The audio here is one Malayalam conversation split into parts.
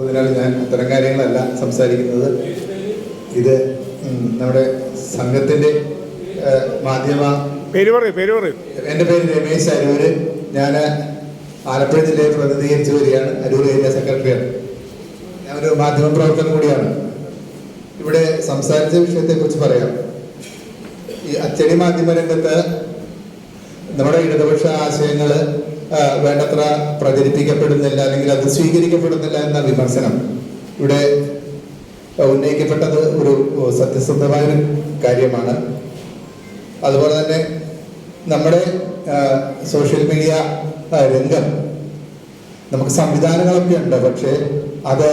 അതിനാൽ ഞാൻ അത്തരം കാര്യങ്ങളല്ല സംസാരിക്കുന്നത്. ഇത് നമ്മുടെ സംഘത്തിന്റെ മാധ്യമ പേര് പറയൂ പേര് പറയൂ. എന്റെ പേര് രമേശ് അരൂര്. ഞാൻ ആലപ്പുഴ ജില്ലയെ പ്രതിനിധീകരിച്ചു വരികയാണ്. അരൂർ ഏരിയ സെക്രട്ടറിയാണ്. ഞാൻ ഒരു മാധ്യമ പ്രവർത്തകൻ കൂടിയാണ്. ഇവിടെ സംസാരിച്ച വിഷയത്തെക്കുറിച്ച് പറയാം. ഈ അച്ചടി മാധ്യമ രംഗത്ത് നമ്മുടെ ഇടതുപക്ഷ ആശയങ്ങൾ വേണ്ടത്ര പ്രചരിപ്പിക്കപ്പെടുന്നില്ല അല്ലെങ്കിൽ അത് സ്വീകരിക്കപ്പെടുന്നില്ല എന്ന വിമർശനം ഇവിടെ ഉന്നയിക്കപ്പെട്ടത് ഒരു സത്യസന്ധമായ ഒരു കാര്യമാണ്. അതുപോലെ തന്നെ നമ്മുടെ സോഷ്യൽ മീഡിയ രംഗം നമുക്ക് സംവിധാനങ്ങളൊക്കെ ഉണ്ട് പക്ഷേ അത്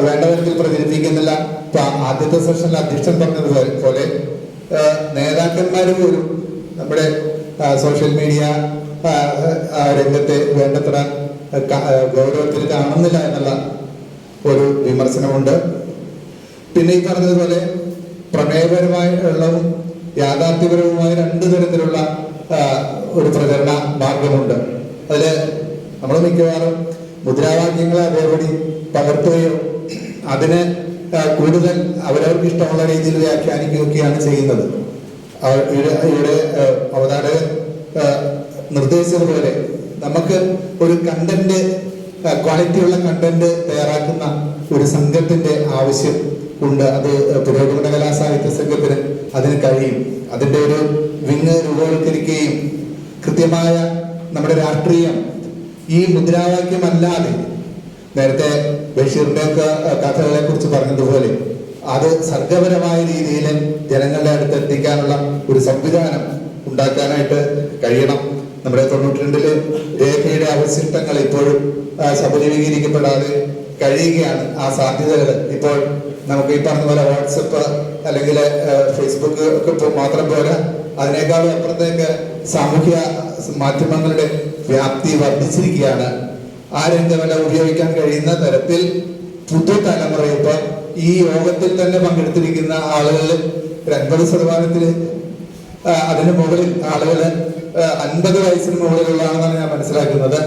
വേണ്ട വിധത്തിൽ പ്രചരിപ്പിക്കുന്നില്ല. ഇപ്പൊ ആദ്യത്തെ സെഷനിൽ അധ്യക്ഷൻ പറഞ്ഞത് പോലെ- നേതാക്കന്മാർ പോലും നമ്മുടെ സോഷ്യൽ മീഡിയ രംഗത്തെ വേണ്ടത്ര ഗൗരവത്തിൽ കാണുന്നില്ല എന്നുള്ള ഒരു വിമർശനമുണ്ട്. പിന്നെ ഈ പറഞ്ഞതുപോലെ പ്രമേയപരമായുള്ളതും യാഥാർത്ഥ്യപരവുമായ രണ്ട് തരത്തിലുള്ള ഒരു പ്രചരണ മാർഗമുണ്ട്. അതിൽ നമ്മൾ മിക്കവാറും മുദ്രാവാക്യങ്ങളെ അതേപടി പകർത്തുകയോ അതിനെ കൂടുതൽ അവരവർക്ക് ഇഷ്ടമുള്ള രീതിയിൽ വ്യാഖ്യാനിക്കുകയൊക്കെയാണ് ചെയ്യുന്നത്. ഇവിടെ ഇവിടെ ആ, അവതാരകൻ ആ, നിർദ്ദേശിച്ചതുപോലെ നമുക്ക് ഒരു കണ്ടന്റ് ക്വാളിറ്റിയുള്ള കണ്ടന്റ് തയ്യാറാക്കുന്ന ഒരു സംഘത്തിന്റെ ആവശ്യം ഉണ്ട്. അത് പുരോഗമന കലാ സാഹിത്യ സംഘത്തിന് അതിന് കഴിയും. അതിന്റെ ഒരു വിങ് രൂപവൽക്കരിക്കുകയും കൃത്യമായ നമ്മുടെ രാഷ്ട്രീയം ഈ മുദ്രാവാക്യമല്ലാതെ നേരത്തെ ബഷീറിന്റെ ഒക്കെ കഥകളെ കുറിച്ച് പറഞ്ഞതുപോലെ അത് സർഗപരമായ രീതിയിൽ ജനങ്ങളുടെ അടുത്ത് എത്തിക്കാനുള്ള ഒരു സംവിധാനം ഉണ്ടാക്കാനായിട്ട് കഴിയണം. നമ്മുടെ തൊണ്ണൂറ്റി രണ്ടിൽ രേഖയുടെ അവശിഷ്ടങ്ങൾ ഇപ്പോഴും ആ, സബലീകരിക്കപ്പെടാതെ കഴിയുകയാണ്. ആ സാധ്യതകൾ ഇപ്പോൾ നമുക്ക് ഈ പറഞ്ഞ പോലെ വാട്സപ്പ് അല്ലെങ്കിൽ ഫേസ്ബുക്ക് ഒക്കെ മാത്രം പോരാ അതിനേക്കാളും അപ്പുറത്തേക്ക് സാമൂഹ്യ മാധ്യമങ്ങളുടെ വ്യാപ്തി വർദ്ധിച്ചിരിക്കുകയാണ്. ആ രംഗമെല്ലാം ഉപയോഗിക്കാൻ കഴിയുന്ന തരത്തിൽ പുതുതലമുറ ഇപ്പോൾ ഈ യോഗത്തിൽ തന്നെ പങ്കെടുത്തിരിക്കുന്ന ആളുകളിൽ ഒരു അൻപത് ശതമാനത്തിൽ അതിന് മുകളിൽ ആളുകൾ അൻപത് വയസ്സിന് മുകളിലുള്ളതാണെന്നാണ് ഞാൻ മനസ്സിലാക്കുന്നത്.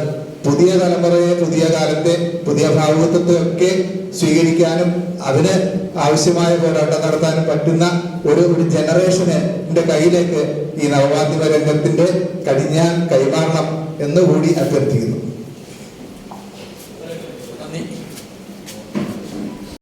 പുതിയ തലമുറയെ പുതിയ കാലത്തെ പുതിയ ഭാവുകത്വത്തെ ഒക്കെ സ്വീകരിക്കാനും അതിന് ആവശ്യമായ പോരാട്ടം നടത്താനും പറ്റുന്ന ഒരു ഒരു ജനറേഷനെ ന്റെ കയ്യിലേക്ക് ഈ നവമാധ്യമ രംഗത്തിന്റെ കടിഞ്ഞാൻ കൈമാറണം എന്നുകൂടി അഭ്യർത്ഥിക്കുന്നു.